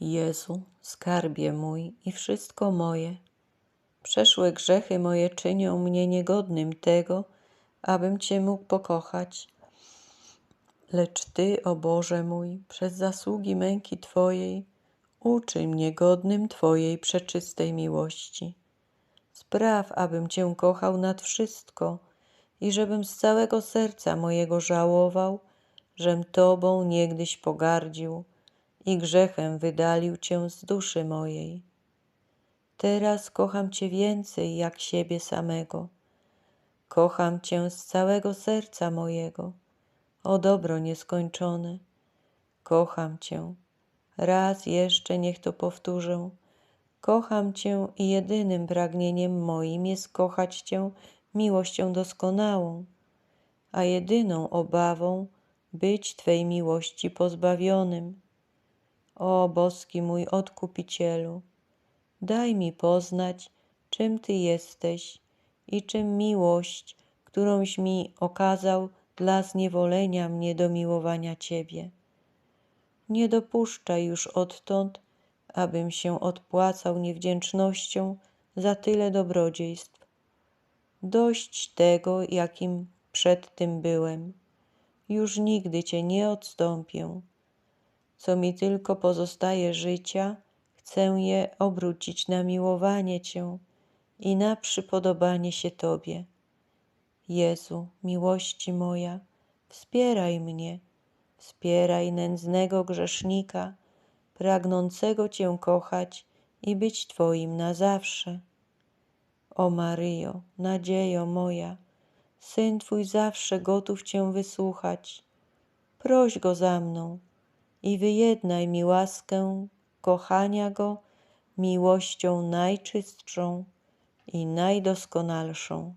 Jezu, skarbie mój i wszystko moje, przeszłe grzechy moje czynią mnie niegodnym tego, abym Cię mógł pokochać. Lecz Ty, o Boże mój, przez zasługi męki Twojej, uczyń mnie godnym Twojej przeczystej miłości. Spraw, abym Cię kochał nad wszystko i żebym z całego serca mojego żałował, żem Tobą niegdyś pogardził i grzechem wydalił Cię z duszy mojej. Teraz kocham Cię więcej jak siebie samego. Kocham Cię z całego serca mojego, o dobro nieskończone. Kocham Cię. Raz jeszcze niech to powtórzę. Kocham Cię i jedynym pragnieniem moim jest kochać Cię miłością doskonałą, a jedyną obawą być Twej miłości pozbawionym. O boski mój odkupicielu, daj mi poznać, czym Ty jesteś i czym miłość, którąś mi okazał dla zniewolenia mnie do miłowania Ciebie. Nie dopuszczaj już odtąd, abym się odpłacał niewdzięcznością za tyle dobrodziejstw. Dość tego, jakim przed tym byłem. Już nigdy Cię nie odstąpię. Co mi tylko pozostaje życia, chcę je obrócić na miłowanie Cię i na przypodobanie się Tobie. Jezu, miłości moja, wspieraj mnie, wspieraj nędznego grzesznika, pragnącego Cię kochać i być Twoim na zawsze. O Maryjo, nadziejo moja, Syn Twój zawsze gotów Cię wysłuchać. Proś Go za mną i wyjednaj mi łaskę kochania Go miłością najczystszą i najdoskonalszą.